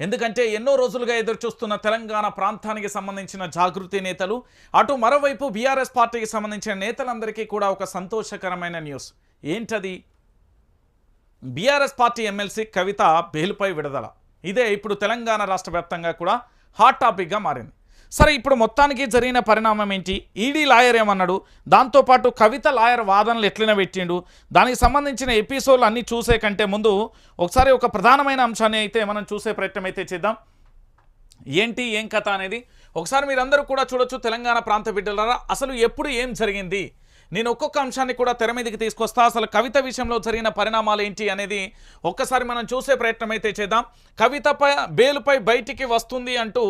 ఎందుకంటే ఎన్నో రోజులుగా ఎదురుచూస్తున్న తెలంగాణ ప్రాంతానికి సంబంధించిన జాగృతి నేతలు అటు మరోవైపు బీఆర్ఎస్ పార్టీకి సంబంధించిన నేతలందరికీ కూడా ఒక సంతోషకరమైన న్యూస్. ఏంటది? బీఆర్ఎస్ పార్టీ ఎమ్మెల్సీ కవిత బెయిల్పై విడుదల. ఇదే ఇప్పుడు తెలంగాణ రాష్ట్ర వ్యాప్తంగా కూడా హాట్ టాపిక్గా మారింది. సరే ఇప్పుడు మొత్తానికి జరిగిన పరిణామం ఏంటి? ఈడీ లాయర్ ఏమన్నాడు? దాంతోపాటు కవిత లాయర్ వాదనలు ఎట్లనే పెట్టిండు? దానికి సంబంధించిన ఎపిసోడ్లు అన్నీ చూసే కంటే ముందు ఒకసారి ఒక ప్రధానమైన అంశాన్ని అయితే మనం చూసే ప్రయత్నం అయితే చేద్దాం. ఏంటి ఏం కథ అనేది? ఒకసారి మీరందరూ కూడా చూడొచ్చు తెలంగాణ ప్రాంత బిడ్డలారా. అసలు ఎప్పుడు ఏం జరిగింది? నేను ఒక్కొక్క అంశాన్ని కూడా తెర మీదకి తీసుకొస్తా. అసలు కవిత విషయంలో జరిగిన పరిణామాలు ఏంటి అనేది ఒక్కసారి మనం చూసే ప్రయత్నం అయితే చేద్దాం. కవితపై బెయిల్పై బయటికి వస్తుంది అంటూ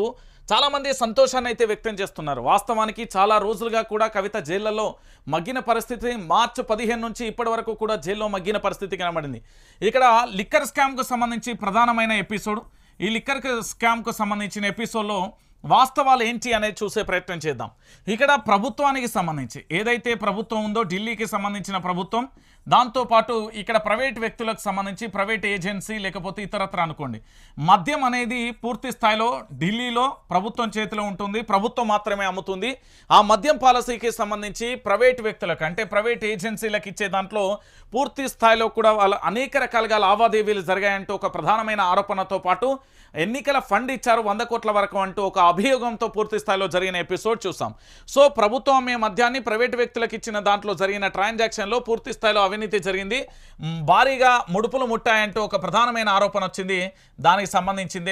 చాలామంది సంతోషాన్ని అయితే వ్యక్తం చేస్తున్నారు. వాస్తవానికి చాలా రోజులుగా కూడా కవిత జైళ్ళలో మగ్గిన పరిస్థితి మార్చి పదిహేను నుంచి ఇప్పటి వరకు కూడా జైల్లో మగ్గిన పరిస్థితి కనబడింది. ఇక్కడ లిక్కర్ స్కామ్కు సంబంధించి ప్రధానమైన ఎపిసోడ్. ఈ లిక్కర్ స్కామ్కు సంబంధించిన ఎపిసోడ్లో వాస్తవాలు ఏంటి అనేది చూసే ప్రయత్నం చేద్దాం. ఇక్కడ ప్రభుత్వానికి సంబంధించి ఏదైతే ప్రభుత్వం ఉందో ఢిల్లీకి సంబంధించిన ప్రభుత్వం దాంతోపాటు ఇక్కడ ప్రైవేట్ వ్యక్తులకు సంబంధించి ప్రైవేట్ ఏజెన్సీ లేకపోతే ఇతరత్ర అనుకోండి. మద్యం అనేది పూర్తి స్థాయిలో ఢిల్లీలో ప్రభుత్వం చేతిలో ఉంటుంది ప్రభుత్వం మాత్రమే అమ్ముతుంది. ఆ మద్యం పాలసీకి సంబంధించి ప్రైవేట్ వ్యక్తులకు అంటే ప్రైవేట్ ఏజెన్సీలకు ఇచ్చే దాంట్లో పూర్తి స్థాయిలో కూడా వాళ్ళ అనేక రకాలుగా లావాదేవీలు జరిగాయంటూ ఒక ప్రధానమైన ఆరోపణతో పాటు ఎన్నికల ఫండ్ ఇచ్చారు వంద కోట్ల వరకు అంటూ ఒక అభియోగంతో పూర్తి స్థాయిలో జరిగిన ఎపిసోడ్ చూసాం. సో ప్రభుత్వం మీ మద్యాన్ని ప్రైవేట్ వ్యక్తులకు ఇచ్చిన దాంట్లో జరిగిన ట్రాన్సాక్షన్లో పూర్తి స్థాయిలో అవినీతి జరిగింది. భారీగా ముడుపులు ముట్టాయంటూ ఒక ప్రధానమైన ఆరోపణ వచ్చింది. దానికి సంబంధించింది